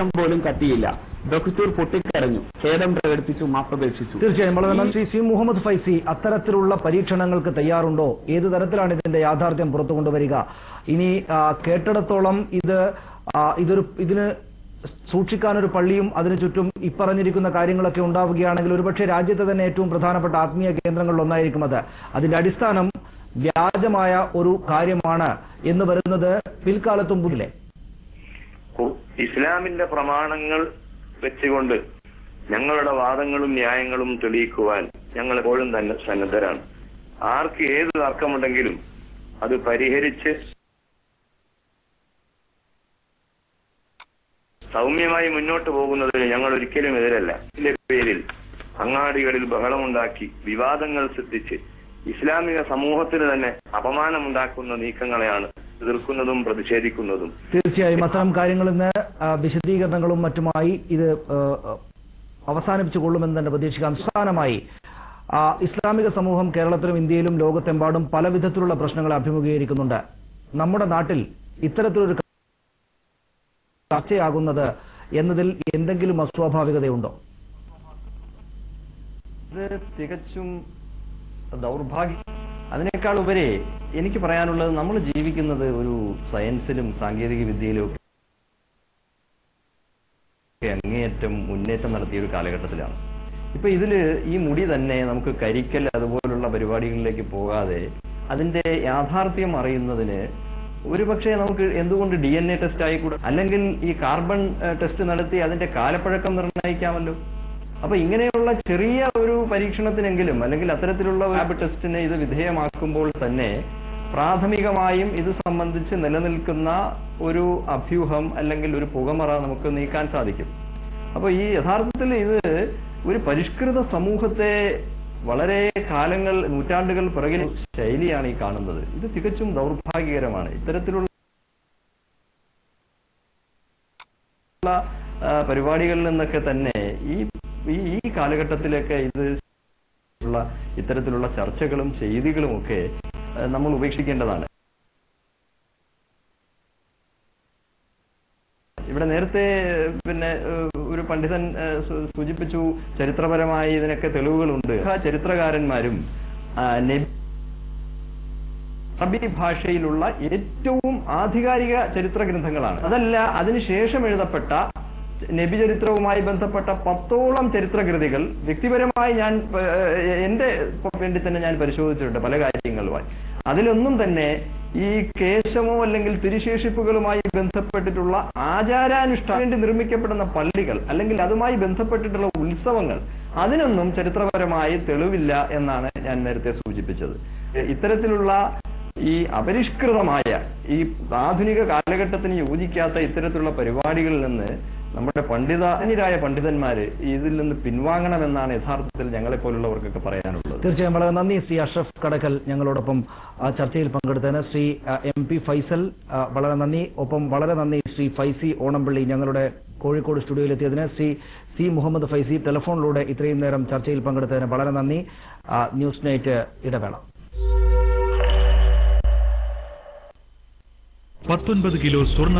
ലേശം പോലും കത്തിയില്ല. ബഹുത്തൂർ പൊട്ടിക്കരഞ്ഞു. ഖേദം പ്രകടിപ്പിച്ചു മാപ്പപേക്ഷിച്ചു തീർച്ചയായും വളരെ. ശ്രീ സി മുഹമ്മദ് ഫൈസി അത്തരത്തിലുള്ള പരീക്ഷണങ്ങൾക്ക് തയ്യാറുണ്ടോ? ഏത് തരത്തിലാണ് ഇതിന്റെ യാഥാർത്ഥ്യം പുറത്തു കൊണ്ടുവരിക? ഇനി കേട്ടിടത്തോളം ഇത് ഇതൊരു ഇതിന് സൂക്ഷിക്കാനൊരു പള്ളിയും അതിനു ചുറ്റും ഇപ്പറഞ്ഞിരിക്കുന്ന കാര്യങ്ങളൊക്കെ ഉണ്ടാവുകയാണെങ്കിൽ ഒരുപക്ഷെ രാജ്യത്തെ തന്നെ ഏറ്റവും പ്രധാനപ്പെട്ട ആത്മീയ കേന്ദ്രങ്ങളിൽ ഒന്നായിരിക്കും അത്. അതിന്റെ അടിസ്ഥാനം വ്യാജമായ ഒരു കാര്യമാണ് എന്ന് വരുന്നത് പിൽക്കാലത്തും കു- ഇസ്ലാമിന്റെ പ്രമാണങ്ങൾ വെച്ചുകൊണ്ട് ഞങ്ങളുടെ വാദങ്ങളും ന്യായങ്ങളും തെളിയിക്കുവാൻ ഞങ്ങൾ എപ്പോഴും തന്നെ സന്നദ്ധരാണ്. ആർക്ക് ഏത് തർക്കമുണ്ടെങ്കിലും അത് പരിഹരിച്ച് സൗമ്യമായി മുന്നോട്ട് പോകുന്നതിന് ഞങ്ങൾ ഒരിക്കലും എതിരല്ല. പേരിൽ അങ്ങാടികളിൽ ബഹളമുണ്ടാക്കി വിവാദങ്ങൾ സൃഷ്ടിച്ച് ഇസ്ലാമിക സമൂഹത്തിന് തന്നെ അപമാനമുണ്ടാക്കുന്ന നീക്കങ്ങളെയാണ് എതിർക്കുന്നതും പ്രതിഷേധിക്കുന്നതും. തീർച്ചയായും അത്തരം കാര്യങ്ങളിൽ നിന്ന് വിശദീകരണങ്ങളും മറ്റുമായി ഇത് അവസാനിപ്പിച്ചുകൊള്ളുമെന്ന് തന്നെ പ്രതീക്ഷിക്കാം. അവസാനമായി ഇസ്ലാമിക സമൂഹം കേരളത്തിലും ഇന്ത്യയിലും ലോകത്തെമ്പാടും പല വിധത്തിലുള്ള പ്രശ്നങ്ങൾ അഭിമുഖീകരിക്കുന്നുണ്ട്. നമ്മുടെ നാട്ടിൽ ഇത്തരത്തിലൊരു ചർച്ചയാകുന്നത് എന്നതിൽ എന്തെങ്കിലും അസ്വാഭാവികതയുണ്ടോ? ഇത് തികച്ചും ദൗർഭാഗ്യം അതിനേക്കാൾ ഉപരി എനിക്ക് പറയാനുള്ളത് നമ്മൾ ജീവിക്കുന്നത് ഒരു സയൻസിലും സാങ്കേതിക വിദ്യയിലും ഒക്കെ അങ്ങേയറ്റം മുന്നേറ്റം നടത്തിയ ഒരു കാലഘട്ടത്തിലാണ്. ഇപ്പൊ ഇതിൽ ഈ മുടി തന്നെ നമുക്ക് കരിക്കൽ അതുപോലുള്ള പരിപാടികളിലേക്ക് പോകാതെ അതിന്റെ യാഥാർത്ഥ്യം അറിയുന്നതിന് ഒരുപക്ഷെ നമുക്ക് എന്തുകൊണ്ട് ഡി എൻ എ ടെസ്റ്റ് ആയിക്കൂടാ? അല്ലെങ്കിൽ ഈ കാർബൺ ടെസ്റ്റ് നടത്തി അതിന്റെ കാലപ്പഴക്കം നിർണയിക്കാമല്ലോ? അപ്പൊ ഇങ്ങനെയുള്ള ചെറിയ ഒരു പരീക്ഷണത്തിനെങ്കിലും അല്ലെങ്കിൽ അത്തരത്തിലുള്ള ലാബ് ടെസ്റ്റിനെ ഇത് വിധേയമാക്കുമ്പോൾ തന്നെ പ്രാഥമികമായും ഇത് സംബന്ധിച്ച് നിലനിൽക്കുന്ന ഒരു അഭ്യൂഹം അല്ലെങ്കിൽ ഒരു പുകമറ നമുക്ക് നീക്കാൻ സാധിക്കും. അപ്പൊ ഈ യഥാർത്ഥത്തിൽ ഇത് ഒരു പരിഷ്കൃത സമൂഹത്തെ വളരെ കാലങ്ങൾ നൂറ്റാണ്ടുകൾ പിറകിൽ ശൈലിയാണ് ഈ കാണുന്നത്. ഇത് തികച്ചും ദൗർഭാഗ്യകരമാണ്. ഇത്തരത്തിലുള്ള പരിപാടികളിൽ നിന്നൊക്കെ തന്നെ ഈ ഈ- ഈ കാലഘട്ടത്തിലൊക്കെ ഇത് ഇത്തരത്തിലുള്ള ചർച്ചകളും ചെയ്തികളും ഒക്കെ നമ്മൾ ഉപേക്ഷിക്കേണ്ടതാണ്. ഇവിടെ നേരത്തെ പിന്നെ ഒരു പണ്ഡിതൻ സൂചിപ്പിച്ചു ചരിത്രപരമായി ഇതിനൊക്കെ തെളിവുകളുണ്ട്. ചരിത്രകാരന്മാരും അറബി ഭാഷയിലുള്ള ഏറ്റവും ആധികാരിക ചരിത്ര ഗ്രന്ഥങ്ങളാണ് അതല്ല അതിനുശേഷം എഴുതപ്പെട്ട നബിചരിത്രവുമായി ബന്ധപ്പെട്ട പത്തോളം ചരിത്രകൃതികൾ വ്യക്തിപരമായി ഞാൻ എന്റെ വേണ്ടി തന്നെ ഞാൻ പരിശോധിച്ചിട്ടുണ്ട് പല കാര്യങ്ങളുമായി. അതിലൊന്നും തന്നെ ഈ കേശമോ അല്ലെങ്കിൽ തിരുശേഷിപ്പുകളുമായി ബന്ധപ്പെട്ടിട്ടുള്ള ആചാരാനുഷ്ഠാന വേണ്ടി നിർമ്മിക്കപ്പെടുന്ന പള്ളികൾ അല്ലെങ്കിൽ അതുമായി ബന്ധപ്പെട്ടിട്ടുള്ള ഉത്സവങ്ങൾ അതിനൊന്നും ചരിത്രപരമായി തെളിവില്ല എന്നാണ് ഞാൻ നേരത്തെ സൂചിപ്പിച്ചത്. ഇത്തരത്തിലുള്ള ഈ അപരിഷ്കൃതമായ ഈ ആധുനിക കാലഘട്ടത്തിന് യോജിക്കാത്ത ഇത്തരത്തിലുള്ള പരിപാടികളിൽ നിന്ന് നമ്മുടെ പണ്ഡിതരായ പണ്ഡിതന്മാര് ഇതിൽ നിന്ന് പിൻവാങ്ങണമെന്നാണ് യഥാർത്ഥത്തിൽ ഞങ്ങളെ പോലുള്ളവർക്കൊക്കെ പറയാനുള്ളത്. തീർച്ചയായും വളരെ നന്ദി ശ്രീ അഷ്റഫ് കടക്കൽ ഞങ്ങളോടൊപ്പം ആ, ചർച്ചയിൽ പങ്കെടുത്തതിന്. ശ്രീ എം പി ഫൈസൽ വളരെ നന്ദി. ഒപ്പം വളരെ നന്ദി ശ്രീ ഫൈസി ഓണംപള്ളി ഞങ്ങളുടെ കോഴിക്കോട് സ്റ്റുഡിയോയിലെത്തിയതിന് ശ്രീ സി മുഹമ്മദ് ഫൈസി ടെലിഫോണിലൂടെ ഇത്രയും നേരം ചർച്ചയിൽ പങ്കെടുത്തതിന് വളരെ നന്ദി. ന്യൂസ് നൈറ്റ് ഇടവേള. പത്തൊൻപത് കിലോ സ്വർണ